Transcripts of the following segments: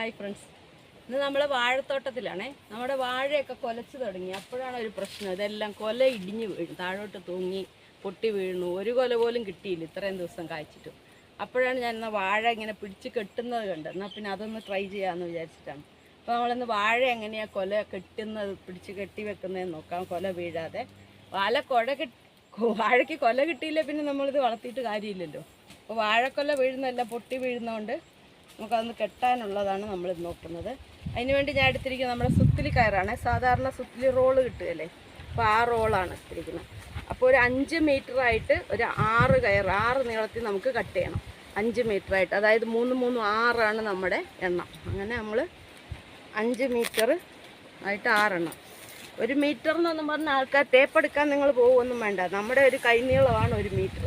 Hi friends ഇന്ന് നമ്മൾ വാഴത്തോട്ടത്തിലാണേ. നമ്മുടെ വാഴയൊക്കെ കൊലച്ചു തുടങ്ങി. അപ്പോഴാണ് ഒരു പ്രശ്നം. ഇതെല്ലാം കൊല ഇടിഞ്ഞ് വീഴും താഴോട്ട് തൂങ്ങി പൊട്ടി വീഴുന്നു ഒരു കൊല പോലും കിട്ടിയില്ല ഇത്രയും ദിവസം കായ്ച്ചിട്ടും. അപ്പോഴാണ് ഞാൻ എന്നാൽ വാഴ ഇങ്ങനെ പിടിച്ച് കെട്ടുന്നത് കണ്ടത് എന്നാൽ പിന്നെ അതൊന്ന് ട്രൈ ചെയ്യാമെന്ന് വിചാരിച്ചിട്ടാണ്. അപ്പോൾ നമ്മളിന്ന് വാഴ എങ്ങനെയാണ് കൊല കെട്ടുന്നത് പിടിച്ച് കെട്ടി വെക്കുന്നതെന്ന് നോക്കാം. കൊല വീഴാതെ. വാല കുഴ കെട്ടി വാഴയ്ക്ക് കൊല കിട്ടിയില്ല പിന്നെ നമ്മളിത് വളർത്തിയിട്ട് കാര്യമില്ലല്ലോ. അപ്പോൾ വാഴക്കൊല വീഴുന്നതല്ല പൊട്ടി വീഴുന്നതുകൊണ്ട് നമുക്കതൊന്ന് കെട്ടാനുള്ളതാണ് നമ്മൾ നോക്കുന്നത്. അതിനുവേണ്ടി ഞാൻ എടുത്തിരിക്കുന്നത് നമ്മുടെ സുത്തിലി കയറാണ്. സാധാരണ സുത്തിലി റോൾ കിട്ടുകയല്ലേ? അപ്പോൾ ആ റോളാണ് എടുത്തിരിക്കുന്നത്. അപ്പോൾ ഒരു അഞ്ച് ആയിട്ട് ഒരു ആറ് കയർ ആറ് നീളത്തിൽ നമുക്ക് കട്ട് ചെയ്യണം. അഞ്ച് ആയിട്ട്. അതായത് മൂന്ന് മൂന്ന് ആറാണ് നമ്മുടെ എണ്ണം. അങ്ങനെ നമ്മൾ അഞ്ച് മീറ്റർ ആയിട്ട് ആറെണ്ണം. ഒരു മീറ്റർ എന്നൊന്നും പറഞ്ഞാൽ ആൾക്കാർ തേപ്പെടുക്കാൻ നിങ്ങൾ പോകുമൊന്നും വേണ്ട. നമ്മുടെ ഒരു കൈനീളമാണ് ഒരു മീറ്റർ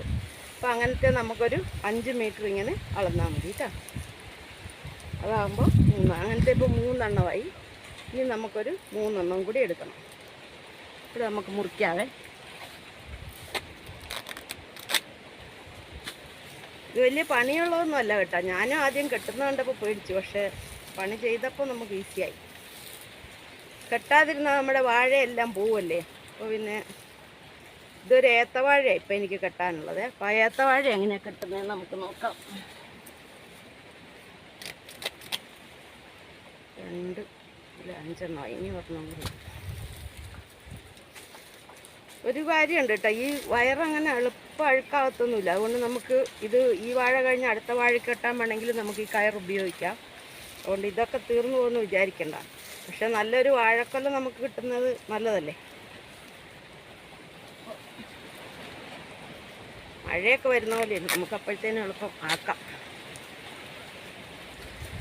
അപ്പോൾ അങ്ങനത്തെ നമുക്കൊരു അഞ്ച് മീറ്റർ ഇങ്ങനെ അളന്നാൽ മതി കേട്ടോ. അതാകുമ്പോൾ മൂന്ന് അങ്ങനത്തെ ഇപ്പോൾ മൂന്നെണ്ണമായി. ഇനി നമുക്കൊരു മൂന്നെണ്ണം കൂടി എടുക്കണം. ഇവിടെ നമുക്ക് മുറിക്കാവേ. ഇത് വലിയ പണിയുള്ളതൊന്നുമല്ല കേട്ടോ. ഞാനും ആദ്യം കെട്ടുന്ന കണ്ടപ്പോൾ പേടിച്ചു. പക്ഷേ പണി ചെയ്തപ്പോൾ നമുക്ക് ഈസിയായി. കെട്ടാതിരുന്ന നമ്മുടെ വാഴയെല്ലാം പോവല്ലേ? അപ്പോൾ പിന്നെ ഇതൊരു ഏത്തവാഴയാണ് ഇപ്പം എനിക്ക് കെട്ടാനുള്ളത്. അപ്പോൾ ആ ഏത്തവാഴ എങ്ങനെയാണ് കെട്ടുന്നതെന്ന് നമുക്ക് നോക്കാം. രണ്ട് ഇല്ല അഞ്ചെണ്ണം? ഇനി ഒരെണ്ണം ഒരു കാര്യമുണ്ട് കേട്ടോ. ഈ വയറങ്ങനെ എളുപ്പം അഴുക്കാകത്തൊന്നുമില്ല. അതുകൊണ്ട് നമുക്ക് ഇത് ഈ വാഴ കഴിഞ്ഞ് അടുത്ത വാഴ കെട്ടാൻ വേണമെങ്കിൽ നമുക്ക് ഈ കയർ ഉപയോഗിക്കാം. അതുകൊണ്ട് ഇതൊക്കെ തീർന്നു പോകുമെന്ന് വിചാരിക്കണ്ട. പക്ഷെ നല്ലൊരു വാഴക്കൊല്ല നമുക്ക് കിട്ടുന്നത് നല്ലതല്ലേ? മഴയൊക്കെ വരുന്ന പോലെയാണ് നമുക്ക് അപ്പോഴത്തേനും എളുപ്പം ആക്കാം.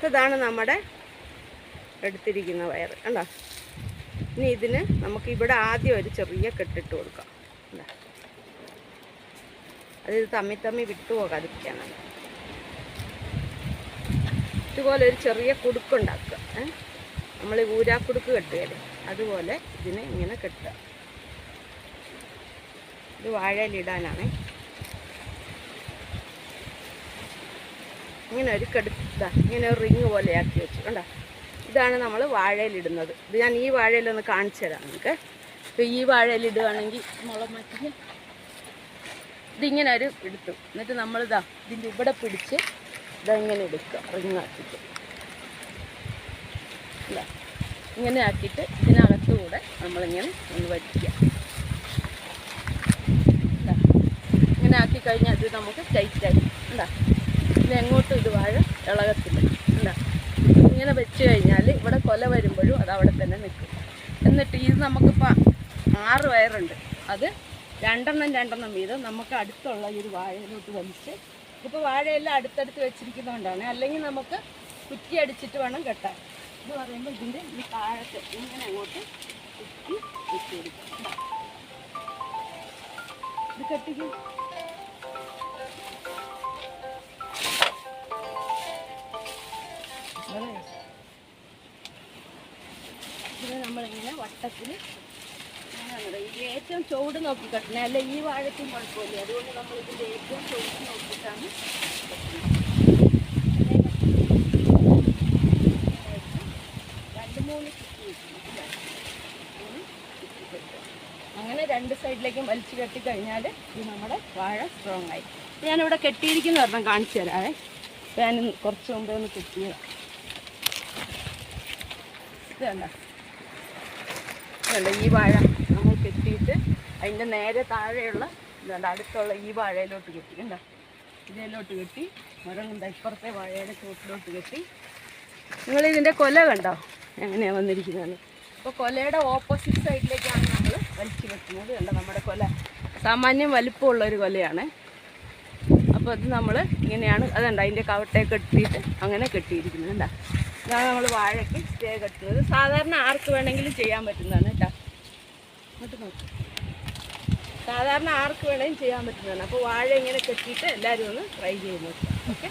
ഇതാണ് നമ്മുടെ എടുത്തിരിക്കുന്ന വയർ കണ്ടോ? ഇനി ഇതിന് നമുക്ക് ഇവിടെ ആദ്യം ഒരു ചെറിയ കെട്ടിട്ട് കൊടുക്കാം. കണ്ടോ? അത് ഇത് തമ്മി തമ്മി വിട്ടു പോകാതിരിക്കാനാണ്. ഇതുപോലെ ഒരു ചെറിയ കുടുക്കുണ്ടാക്കുക നമ്മൾ ഈ ഊരാക്കുടുക്ക് കെട്ടുകയല്ലേ? അതുപോലെ ഇതിനെ ഇങ്ങനെ കെട്ടുക. ഇത് വാഴയിലിടാനാണേ. ഇങ്ങനെ ഒരു കെടുത്ത ഇങ്ങനെ ഒരു റിങ് പോലെ ആക്കി വെച്ചു കണ്ടോ? ഇതാണ് നമ്മൾ വാഴയിലിടുന്നത്. ഇത് ഞാൻ ഈ വാഴയിലൊന്ന് കാണിച്ചു തരാം നിങ്ങൾക്ക് ഇപ്പോൾ ഈ വാഴയിലിടുകയാണെങ്കിൽ മുളം മാറ്റി ഇതിങ്ങനെ ഒരു എടുത്തു എന്നിട്ട് നമ്മളിതാ ഇതിന്റെ ഇവിടെ പിടിച്ച് ഇതെങ്ങനെ എടുക്കുക. റിങ്ങാക്കിട്ട് അല്ല ഇങ്ങനെ ആക്കിയിട്ട് ഇതിനകത്തുകൂടെ നമ്മളിങ്ങനെ ഒന്ന് ഇതാ. ഇങ്ങനെ ആക്കി കഴിഞ്ഞാൽ ഇത് നമുക്ക് ടൈറ്റായി ഉണ്ടാ ഇത്. എങ്ങോട്ടും ഇത് വാഴ ഇളകത്തില്ല. ഉണ്ടാ ഇങ്ങനെ വെച്ച് കഴിഞ്ഞാൽ ഇവിടെ കൊല വരുമ്പോഴും അത് അവിടെ തന്നെ നിൽക്കും. എന്നിട്ട് ഇത് നമുക്കിപ്പോൾ ആറ് വയറുണ്ട്. അത് രണ്ടെണ്ണം രണ്ടെണ്ണം വീതം നമുക്ക് അടുത്തുള്ള ഈ ഒരു വാഴയിലോട്ട് വലിച്ച് ഇപ്പോൾ വാഴയെല്ലാം അടുത്തടുത്ത് വെച്ചിരിക്കുന്നതുകൊണ്ടാണ്. അല്ലെങ്കിൽ നമുക്ക് കുറ്റി അടിച്ചിട്ട് വേണം കെട്ടാൻ. ഇത് പറയുമ്പോൾ ഇതിന്റെ ഈ താഴത്ത് ഇങ്ങനെ അങ്ങോട്ട് കുറ്റി വെച്ച് ഇത് കെട്ടിക്കും? വട്ടത്തിൽ ഇതിൽ ഏറ്റവും ചുവട് നോക്കി കെട്ടണേ അല്ല ഈ വാഴയ്ക്കും കുഴപ്പമില്ല. അതുകൊണ്ട് നമ്മൾ ഇതിന്റെ ഏറ്റവും ചുവട് നോക്കിയിട്ടാണ്. അങ്ങനെ രണ്ട് സൈഡിലേക്കും വലിച്ചു കെട്ടി കഴിഞ്ഞാൽ ഇത് നമ്മുടെ വാഴ സ്ട്രോങ് ആയി. ഞാനിവിടെ കെട്ടിയിരിക്കുന്ന ഒരെണ്ണം കാണിച്ചു തരാവേ. ഫാൻ കുറച്ച് മുമ്പേ ഒന്ന് കെട്ടിയതാണ് ഇത് കണ്ടോ? ഇതുണ്ട് ഈ വാഴ നമ്മൾ കെട്ടിയിട്ട് അതിന്റെ നേരെ താഴെയുള്ള ഇതുണ്ട് അടുത്തുള്ള ഈ വാഴയിലോട്ട് കെട്ടി കണ്ടോ? ഇതിലോട്ട് കെട്ടി മരം കൊണ്ട് ഇപ്പുറത്തെ വാഴയുടെ ചുവട്ടിലോട്ട് കെട്ടി. നിങ്ങൾ ഇതിന്റെ കൊല കണ്ടോ? എങ്ങനെയാണ് വന്നിരിക്കുന്നത്? അപ്പോൾ കൊലയുടെ ഓപ്പോസിറ്റ് സൈഡിലേക്കാണ് നമ്മൾ വലിച്ചു വെക്കുന്നത് കണ്ടോ? നമ്മുടെ കൊല സാമാന്യം വലിപ്പമുള്ള ഒരു കൊലയാണ്. അപ്പോൾ അത് നമ്മൾ ഇങ്ങനെയാണ് അതുണ്ട് അതിന്റെ കവട്ടയൊക്കെ കെട്ടിയിട്ട് അങ്ങനെ കെട്ടിയിരിക്കുന്നത് കണ്ടോ? ഇതാണ് നമ്മൾ വാഴയ്ക്ക് സ്റ്റേ കെട്ടുന്നത്. സാധാരണ ആർക്ക് വേണമെങ്കിലും ചെയ്യാൻ പറ്റുന്നതാണ് കേട്ടോ. സാധാരണ ആർക്ക് വേണമെങ്കിലും ചെയ്യാൻ പറ്റുന്നതാണ്. അപ്പോൾ വാഴ ഇങ്ങനെ കെട്ടിയിട്ട് എല്ലാവരും ഒന്ന് ട്രൈ ചെയ്ത് നോക്കുക ഓക്കെ